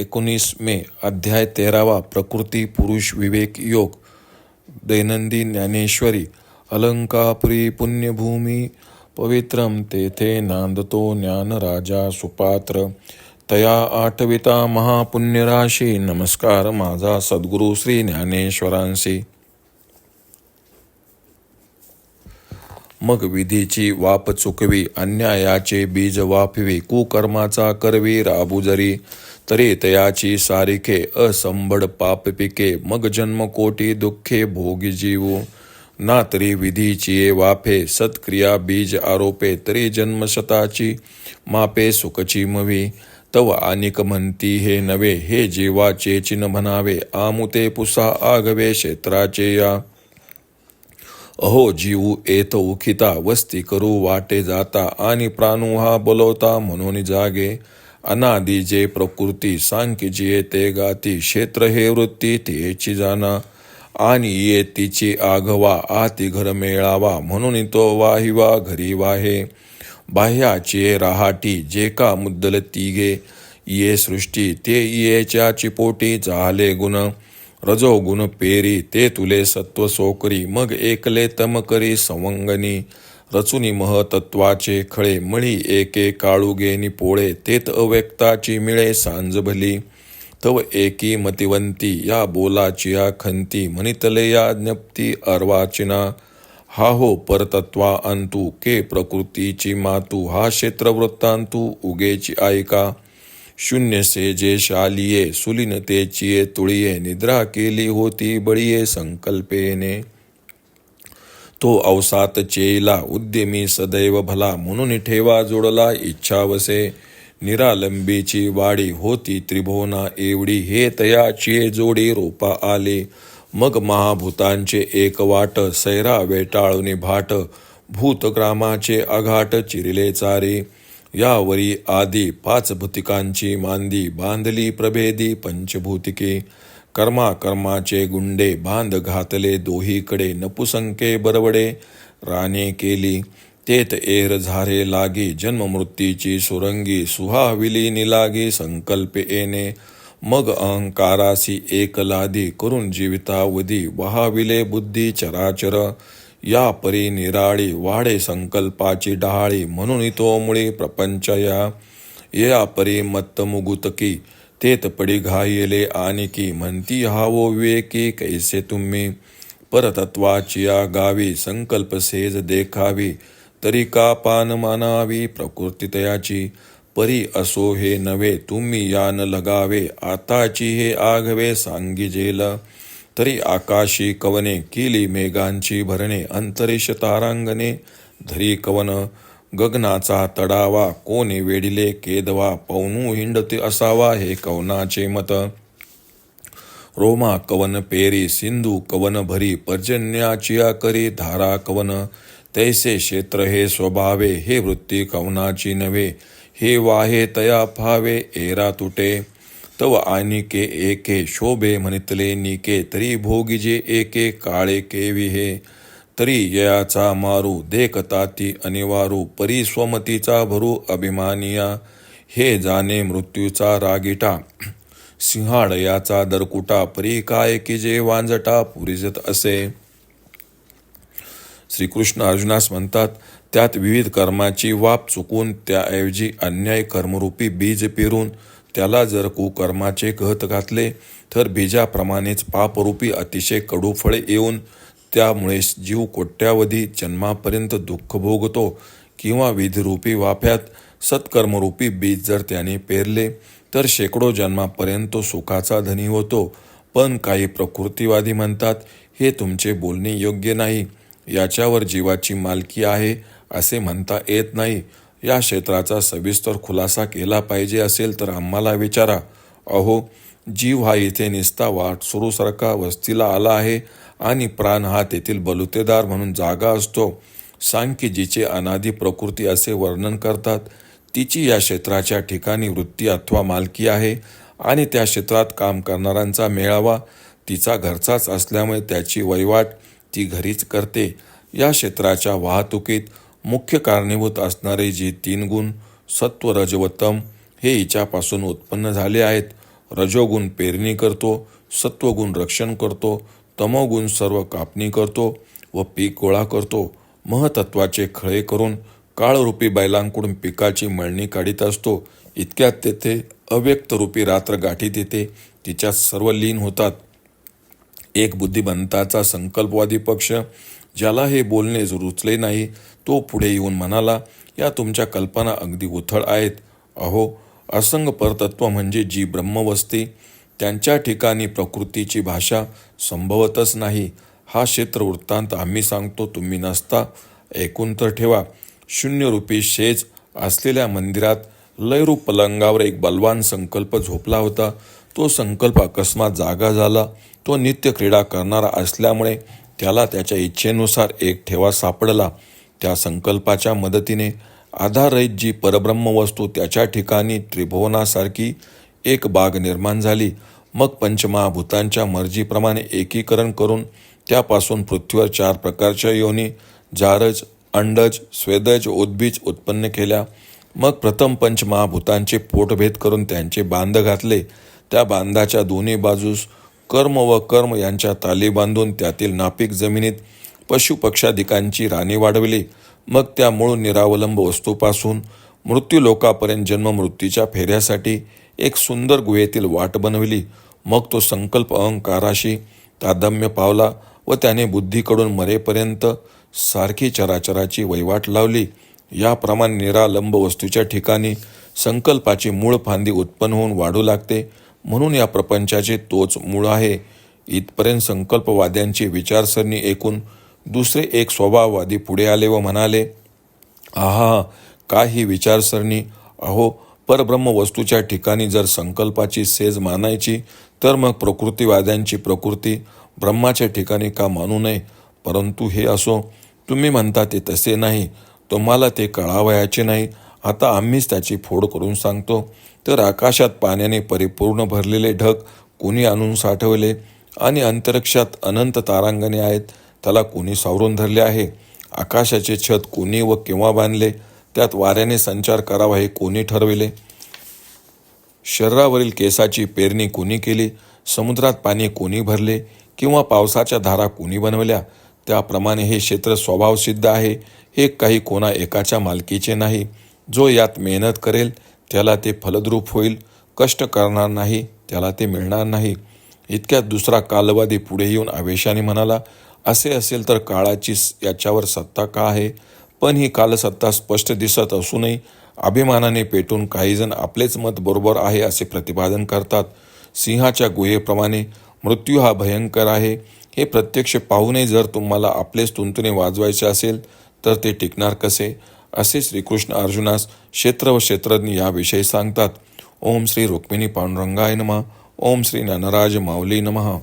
एकोणीस मे अध्याय तेरावा प्रकृती पुरुष विवेक योग. दैनंदिन ज्ञानेश्वरी अलंकापुरी पुण्यभूमी पवित्रम तेथे नांदतो ज्ञानराजा सुपात्र. तया आठविता महापुण्यराशी नमस्कार माझा सद्गुरू श्री ज्ञानेश्वरांशी. मग विधीची वाप चुकवी अन्यायाचे बीज वापवी कुकर्माचा करवी राबू जरी. तरी तयाची सारिखे असंभड पाप पिके मग जन्म कोटी दुःखे भोगी जीवू. ना तरी विधीची वाफे सत्क्रिया बीज आरोपे तरी जन्मशताची मापे सुखची मवी. तव आनिक म्हणती हे नवे हे जीवाचे चिन म्हणावे आमुते पुसा आगवे क्षेत्राचे या. अहो जीव एत उखिता वस्ती करू वाटे जाता आणि प्राणू हा बोलवता म्हणून जागे. अनादी जे प्रकृती सांख्य जिये ते गाती क्षेत्र हे वृत्ती तेची जाना. आणि ये तिची आघवा आती घर मेळावा म्हणून तो वाहिवा घरी वाहे. बाह्याचे राहाटी जे का मुद्दल तिघे. ये सृष्टी ते येच्या चिपोटी झाले गुण. रजो गुण पेरी ते तुले सत्व सोकरी मग एकले तम करी संवंगनी. रचुनी महतत्वाचे खळे मळी एके काळुगे निपोळे तेत अव्यक्ताची मिळे सांज भली. तव एकी मतिवंती या बोलाची या खंती म्हणितले या ज्ञप्ती अर्वाचिना. हा हो परतत्वा अंतू के प्रकृतीची मातू हा क्षेत्रवृत्तांतू उगेची ऐका शून्य से जे शालिये सुलिनतेचिये तुळिये निद्रा केली होती बळीये संकल्पेने. तो अवसात चेला उद्यमी सदैव भला म्हणून ठेवा जोडला इच्छावसे. निरालंबीची वाडी होती त्रिभुवना एवढी हे तयाची जोडी रोपा आले. मग महाभूतांचे एक वाट सैरा वेटाळून भाट भूतग्रामाचे अघाट चिरिले चारे. यावरी आदी पाच भूतिकांची मांदी बांधली प्रभेदी पंचभूतिके. कर्मा कर्माचे गुंडे बांध घातले दोहीकडे नपुसंके बरवडे. राणे केली तेत एर झारे लागी जन्म मृत्यूची सुरंगी सुहाविली निलागी संकल्प येणे. मग अहंकारासी एक लादी करून जीवितावधी वहाविले बुद्धी चराचर. या परी निराळी वाढे संकल्पाची डहाळी म्हणून तो मुळी प्रपंच या या परी मत्त मुगुतकी तेत पडी घायले आनिकी म्हणती हावो विवेकी कैसे तुम्ही परतत्वाची या गावी संकल्प सेज देखावी तरी का पान मानावी प्रकृतीतयाची परी असो हे नवे तुम्ही यान लगावे आताची हे आघवे सांगी जेल. तरी आकाशी कवने केली मेघांची भरणे अंतरिष तारांगणे धरी कवन गगनाचा तडावा कोणी वेडिले केदवा पवनू हिंडते असावा हे कवनाचे मत. रोमा कवन पेरी सिंधू कवन भरी पर्जन्याचिया करी धारा कवन. तैसे क्षेत्र हे स्वभावे हे वृत्ती कवनाची नव्हे. हे वाहे तया फावे एरा तुटे. तव आनिके एके शोभे म्हणितले निके तरी भोगिजे एके काळे केवी हे. तरी ययाचा मारू देखता ती अनिवारू परी स्वमतीचा भरू अभिमानिया. हे जाणे मृत्यूचा रागिटा. सिंहाडयाचा दरकुटा परी काय की जे वांजटा पुरिजत असे. श्रीकृष्ण अर्जुनास म्हणतात त्यात विविध कर्माची वाप चुकून त्याऐवजी अन्याय कर्मरूपी बीज पेरून त्याला जर कुकर्माचे घत घातले तर बीजाप्रमाणेच पापरूपी अतिशय कडू फळे येऊन त्यामुळे जीव कोट्यावधी जन्मापर्यंत दुःख भोगतो किंवा विधिरूपी वाफ्यात सत्कर्मरूपी बीज जर त्याने पेरले तर शेकडो जन्मापर्यंत तो सुखाचा धनी होतो. पण काही प्रकृतीवादी म्हणतात हे तुमचे बोलणे योग्य नाही. याच्यावर जीवाची मालकी आहे असे म्हणता येत नाही. या क्षेत्राचा सविस्तर खुलासा केला पाहिजे असेल तर आम्हाला विचारा. अहो जीव हा इथे निस्ता वाट सुरूसारखा वस्तीला आला आहे. आणि प्राण हा तेथील बलुतेदार म्हणून जागा असतो. सांख्य जिचे अनादी प्रकृती असे वर्णन करतात तिची या क्षेत्राच्या ठिकाणी वृत्ती अथवा मालकी आहे आणि त्या क्षेत्रात काम करणाऱ्यांचा मेळावा तिचा घरचाच असल्यामुळे त्याची वहिवाट ती घरीच करते. या क्षेत्राच्या वाहतुकीत मुख्य कारणीभूत असणारे जे तीन गुण सत्व रजवतम हे हिच्यापासून उत्पन्न झाले आहेत. रजोगुण पेरणी करतो सत्वगुण रक्षण करतो तमोगुण सर्व कापणी करतो व पीक गोळा करतो. महतत्वाचे खळे करून काळरूपी बैलांकडून पिकाची मळणी काढीत असतो. इतक्यात तेथे अव्यक्त रूपी रात्र गाठीत येते तिच्यात सर्व लीन होतात. एक बुद्धिमंताचा संकल्पवादी पक्ष ज्याला हे बोलणे रुचले नाही तो पुढे येऊन म्हणाला या तुमच्या कल्पना अगदी उथळ आहेत. अहो असंग परतत्व म्हणजे जी ब्रह्मवस्ती त्यांच्या ठिकाणी प्रकृतीची भाषा संभवतच नाही. हा क्षेत्र वृत्तांत आम्ही सांगतो तुम्ही नसता. ऐकून तर ठेवा. शून्यरूपी शेज असलेल्या मंदिरात लयरूप पलंगावर एक बलवान संकल्प झोपला होता. तो संकल्प अकस्मात जागा झाला. तो नित्य क्रीडा करणारा असल्यामुळे त्याला त्याच्या इच्छेनुसार एक ठेवा सापडला. त्या संकल्पाच्या मदतीने आधारहित जी परब्रह्मवस्तू त्याच्या ठिकाणी त्रिभुवनासारखी एक बाग निर्माण झाली. मग पंचमहाभूतांच्या मर्जीप्रमाणे एकीकरण करून त्यापासून पृथ्वीवर चार प्रकारच्या योनी जारज अंडज स्वेदज उद्बीज उत्पन्न केल्या. मग प्रथम पंचमहाभूतांचे पोटभेद करून त्यांचे बांध घातले. त्या बांधाच्या दोन्ही बाजूस कर्म व कर्म यांच्या ताली बांधून त्यातील नापीक जमिनीत पशुपक्षाधिकांची राणी वाढविली. मग त्या मूळ निरावलंब वस्तूपासून मृत्यूलोकापर्यंत जन्ममृत्यूच्या फेऱ्यासाठी एक सुंदर गुहेतील वाट बनविली. मग तो संकल्प अहंकाराशी तादम्य पावला व त्याने बुद्धीकडून मरेपर्यंत सारखी चराचराची वैवाट लावली. याप्रमाणे निरालंब वस्तूच्या ठिकाणी संकल्पाची मूळ फांदी उत्पन्न होऊन वाढू लागते. म्हणून या प्रपंचाचे तोच मूळ आहे. इथपर्यंत संकल्पवाद्यांची विचारसरणी ऐकून दुसरे एक स्वभाववादी पुढे आले व म्हणाले आहा काय ही विचारसरणी? अहो परब्रह्म वस्तूच्या ठिकाणी जर संकल्पाची सेज मानायची तर मग प्रकृतीवाद्यांची प्रकृती ब्रह्माच्या ठिकाणी का मानू नये? परंतु हे असो तुम्ही म्हणता ते तसे नाही तुम्हाला ते कळावयाचे नाही. आता आम्हीच त्याची फोड करून सांगतो. तर आकाशात पाण्याने परिपूर्ण भरलेले ढग कोणी आणून साठवले? आणि अंतरिक्षात अनंत तारांगणे आहेत त्याला कोणी सावरून धरले आहे? आकाशाचे छत कोणी व केव्हा बांधले? त्यात वाऱ्याने संचार करावा हे कोणी ठरविले? शरीरावरील केसाची पेरणी कोणी केली? समुद्रात पाणी कोणी भरले? किंवा पावसाच्या धारा कोणी बनवल्या? त्याप्रमाणे हे क्षेत्र स्वभावसिद्ध आहे. हे काही कोणा एकाच्या मालकीचे नाही. जो यात मेहनत करेल त्याला ते फलद्रूप होईल. कष्ट करणार नाही त्याला ते मिळणार नाही. इतक्यात दुसरा कालवादी पुढे येऊन आवेशाने म्हणाला असे असेल तर काळाची याच्यावर सत्ता का आहे? पण ही कालसत्ता स्पष्ट दिसत असूनही अभिमानाने पेटून काहीजण आपलेच मत बरोबर आहे असे प्रतिपादन करतात. सिंहाच्या गुहेप्रमाणे मृत्यू हा भयंकर आहे. हे प्रत्यक्ष पाहूनही जर तुम्हाला आपलेच तुंतुने वाजवायचे असेल तर ते टिकणार कसे? असे श्रीकृष्ण अर्जुनास क्षेत्र व क्षेत्रज्ञ याविषयी सांगतात. ओम श्री रुक्मिणी पांडुरंगाय नमः. ओम श्री ज्ञानराज माऊली नमः.